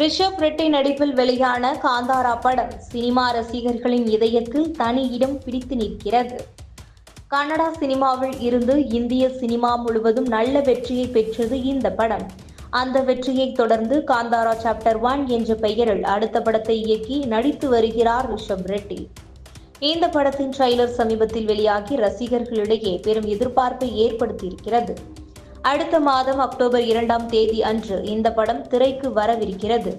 ரிஷப் ரெட்டி நடிப்பில் வெளியான காந்தாரா படம் சினிமா ரசிகர்களின் இதயத்தில் தனி இடம் பிடித்து நிற்கிறது. கன்னடா சினிமாவில் இருந்து இந்திய சினிமா முழுவதும் நல்ல வெற்றியை பெற்றது இந்த படம். அந்த வெற்றியை தொடர்ந்து காந்தாரா சாப்டர் ஒன் என்ற பெயரில் அடுத்த படத்தை இயக்கி நடித்து வருகிறார் ரிஷப் ரெட்டி. இந்த படத்தின் ட்ரெய்லர் சமீபத்தில் வெளியாகி ரசிகர்களிடையே பெரும் எதிர்பார்ப்பை ஏற்படுத்தியிருக்கிறது. அடுத்த மாதம் அக்டோபர் இரண்டாம் தேதி அன்று இந்த படம் திரைக்கு வரவிருக்கிறது.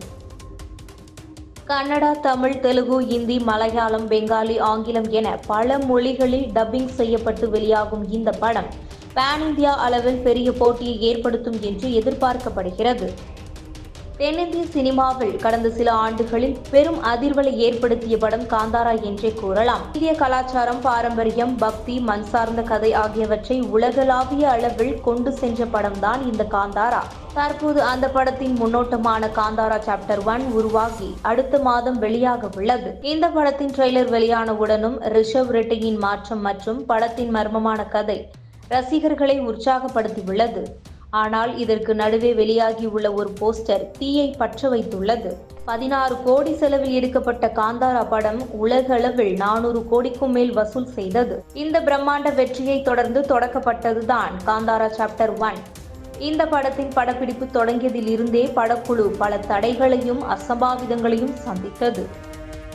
கன்னடா தமிழ் தெலுங்கு இந்தி மலையாளம் பெங்காலி ஆங்கிலம் என பல மொழிகளில் டப்பிங் செய்யப்பட்டு வெளியாகும் இந்த படம். பேன் இந்தியா அளவில் பெரிய போட்டியை ஏற்படுத்தும் என்று எதிர்பார்க்கப்படுகிறது. தென்னிந்திய சினிமாவில் கடந்த சில ஆண்டுகளில் பெரும் அதிர்வலை ஏற்படுத்திய படம் காந்தாரா என்றே கூறலாம். இந்திய கலாச்சாரம் பாரம்பரியம் பக்தி மண் சார்ந்த கதை ஆகியவற்றை உலகளாவிய அளவில் கொண்டு சென்ற படம்தான் இந்த காந்தாரா. தற்போது அந்த படத்தின் முன்னோட்டமான காந்தாரா சாப்டர் ஒன் உருவாகி அடுத்த மாதம் வெளியாக உள்ளது. இந்த படத்தின் ட்ரெய்லர் வெளியானவுடனும் ரிஷவ் ரெட்டியின் மாற்றம் மற்றும் படத்தின் மர்மமான கதை ரசிகர்களை உற்சாகப்படுத்தியுள்ளது. ஆனால் இதற்கு நடுவே வெளியாகியுள்ள ஒரு போஸ்டர் தீயை பற்ற வைத்துள்ளது. பதினாறு கோடி செலவில் எடுக்கப்பட்ட காந்தாரா படம் உலகளவில் நானூறு கோடிக்கும் மேல் வசூல் செய்தது. இந்த பிரம்மாண்ட வெற்றியை தொடர்ந்து தொடக்கப்பட்டதுதான் காந்தாரா சாப்டர் ஒன். இந்த படத்தின் படப்பிடிப்பு தொடங்கியதில் இருந்தே படக்குழு பல தடைகளையும் அசம்பாவிதங்களையும் சந்தித்தது.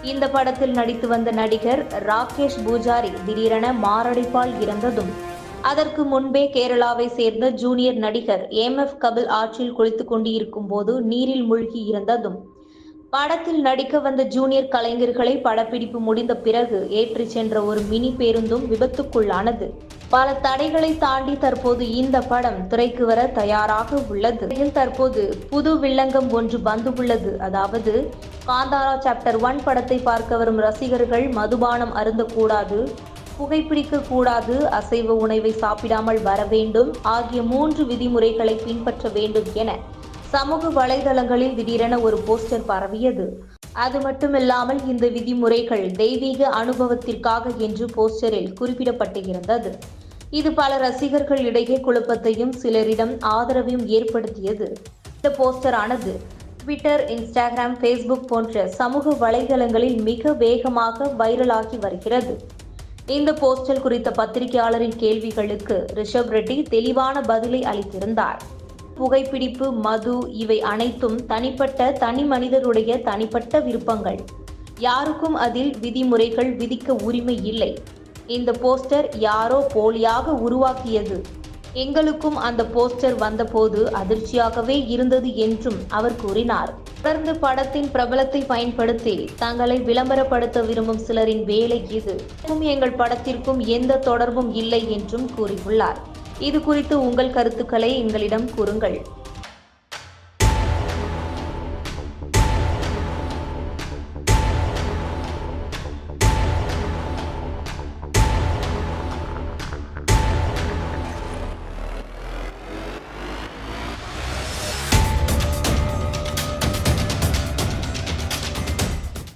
இந்த படத்தில் நடித்து வந்த நடிகர் ராகேஷ் பூஜாரி திடீரென மாரடைப்பால் இறந்ததும் அதற்கு முன்பே கேரளாவை சேர்ந்த ஜூனியர் நடிகர் எம் எஃப் கபில் ஆற்றில் குளித்துக் கொண்டிருக்கும் போது நீரில் மூழ்கி இறந்ததும். படத்தில் நடிக்க வந்த ஜூனியர் கலைஞர்களை படப்பிடிப்பு முடிந்த பிறகு ஏற்றிச் சென்ற ஒரு மினி பேருந்தும் விபத்துக்குள்ளானது. பல தடைகளை தாண்டி தற்போது இந்த படம் திரைக்கு வர தயாராக உள்ளது. இதில் தற்போது புது வில்லங்கம் ஒன்று வந்துள்ளது அதாவது காந்தாரா சாப்டர் ஒன் படத்தை பார்க்க வரும் ரசிகர்கள் மதுபானம் அருந்தக்கூடாது. புகைப்பிடிக்க கூடாது அசைவ உணவை சாப்பிடாமல் வர வேண்டும். ஆகிய மூன்று விதிமுறைகளை பின்பற்ற வேண்டும் என சமூக வலைதளங்களில் திடீரென ஒரு போஸ்டர் பரவியது. அது மட்டுமில்லாமல் இந்த விதிமுறைகள் தெய்வீக அனுபவத்திற்காக என்று போஸ்டரில் குறிப்பிடப்பட்டிருந்தது. இது பல ரசிகர்கள் இடையே குழப்பத்தையும் சிலரிடம் ஆதரவையும் ஏற்படுத்தியது. இந்த போஸ்டரானது ட்விட்டர் இன்ஸ்டாகிராம் ஃபேஸ்புக் போன்ற சமூக வலைதளங்களில் மிக வேகமாக வைரலாகி வருகிறது. இந்த போஸ்டல் குறித்த பத்திரிகையாளரின் கேள்விகளுக்கு ரிஷப் ரெட்டி தெளிவான பதிலை அளித்திருந்தார். புகைப்பிடிப்பு மது இவை அனைத்தும் தனிப்பட்ட தனி மனிதருடைய தனிப்பட்ட விருப்பங்கள். யாருக்கும் அதில் விதிமுறைகள் விதிக்க உரிமை இல்லை. இந்த போஸ்டர் யாரோ போலியாக உருவாக்கியது. எங்களுக்கும் அந்த போஸ்டர் வந்தபோது அதிர்ச்சியாகவே இருந்தது என்றும் அவர் கூறினார். தொடர்ந்து படத்தின் பிரபலத்தை பயன்படுத்தி தங்களை விளம்பரப்படுத்த விரும்பும் சிலரின் வேலை இது. எங்கள் படத்திற்கும் எந்த தொடர்பும் இல்லை என்றும் கூறியுள்ளார். இது குறித்து உங்கள் கருத்துக்களை எங்களிடம் கூறுங்கள்.